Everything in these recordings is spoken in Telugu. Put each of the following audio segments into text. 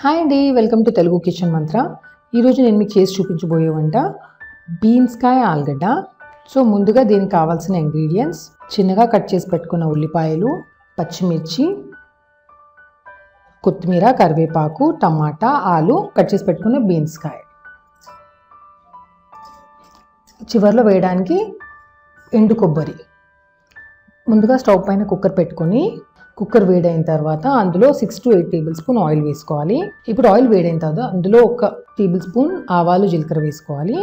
హాయ్ అండి వెల్కమ్ టు తెలుగు కిచెన్ మంత్ర ఈరోజు నేను మీకు చేసి చూపించబోయే వంట బీన్స్కాయ ఆలుగడ్డ. సో ముందుగా దీనికి కావాల్సిన ఇంగ్రీడియంట్స్ చిన్నగా కట్ చేసి పెట్టుకున్న ఉల్లిపాయలు పచ్చిమిర్చి కొత్తిమీర కరివేపాకు టమాటా ఆలు కట్ చేసి పెట్టుకున్న బీన్స్కాయ చివరిలో చివర్లో వేయడానికి ఎండు కొబ్బరి. ముందుగా స్టవ్ పైన కుక్కర్ పెట్టుకొని కుక్కర్ వేడైన తర్వాత అందులో six to eight tablespoon oil వేసుకోవాలి. ఇప్పుడు ఆయిల్ వేడైన తర్వాత అందులో ఒక టేబుల్ స్పూన్ ఆవాలు జీలకర్ర వేసుకోవాలి.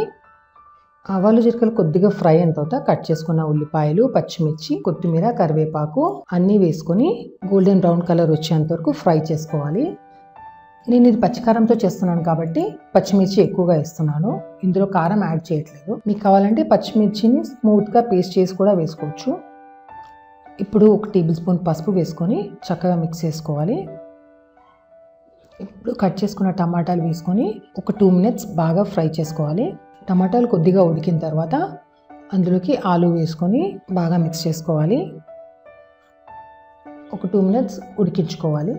ఆవాలు జీలకర్ర కొద్దిగా ఫ్రై అయిన తర్వాత కట్ చేసుకున్న ఉల్లిపాయలు పచ్చిమిర్చి కొత్తిమీర కరివేపాకు అన్నీ వేసుకొని గోల్డెన్ బ్రౌన్ కలర్ వచ్చేంత వరకు ఫ్రై చేసుకోవాలి. నేను ఇది పచ్చికారంతో చేస్తున్నాను కాబట్టి పచ్చిమిర్చి ఎక్కువగా వేస్తున్నాను. ఇందులో కారం యాడ్ చేయట్లేదు. మీకు కావాలంటే పచ్చిమిర్చిని స్మూత్గా పేస్ట్ చేసి కూడా వేసుకోవచ్చు. ఇప్పుడు ఒక టేబుల్ స్పూన్ పసుపు వేసుకొని చక్కగా మిక్స్ చేసుకోవాలి. ఇప్పుడు కట్ చేసుకున్న టమాటాలు వేసుకొని ఒక టూ మినిట్స్ బాగా ఫ్రై చేసుకోవాలి. టమాటాలు కొద్దిగా ఉడికిన తర్వాత అందులోకి ఆలు వేసుకొని బాగా మిక్స్ చేసుకోవాలి. ఒక టూ మినిట్స్ ఉడికించుకోవాలి.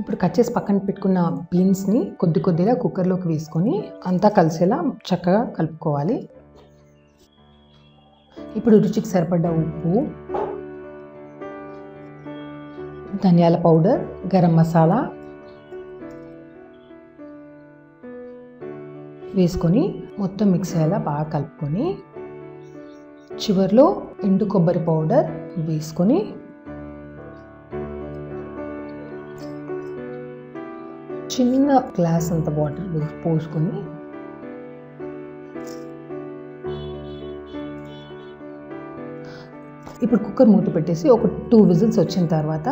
ఇప్పుడు కట్ చేసి పక్కన పెట్టుకున్న బీన్స్ని కొద్ది కొద్దిగా కుక్కర్లోకి వేసుకొని అంతా కలిసేలా చక్కగా కలుపుకోవాలి. ఇప్పుడు రుచికి సరిపడ్డ ఉప్పు ధనియాల పౌడర్ గరం మసాలా వేసుకొని మొత్తం మిక్స్ అయ్యేలా బాగా కలుపుకొని చివరిలో ఎండు కొబ్బరి పౌడర్ వేసుకొని చిన్న గ్లాస్ అంత వాటర్ పోసుకొని ఇప్పుడు కుక్కర్ మూత పెట్టేసి ఒక టూ విజిల్స్ వచ్చిన తర్వాత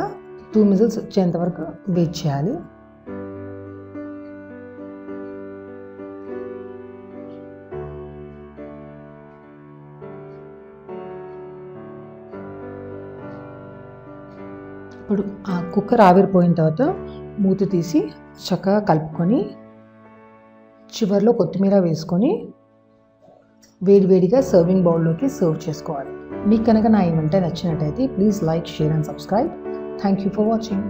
టూ విజిల్స్ వచ్చేంత వరకు వెయిట్ చేయాలి. ఇప్పుడు ఆ కుక్కర్ ఆవిరిపోయిన తర్వాత మూత తీసి చక్కగా కలుపుకొని చివరిలో కొత్తిమీర వేసుకొని వేడివేడిగా సర్వింగ్ బౌల్లోకి సర్వ్ చేసుకోవాలి. మీకు కనుక నా ఈ వంట నచ్చినట్టయితే please like share and subscribe thank you for watching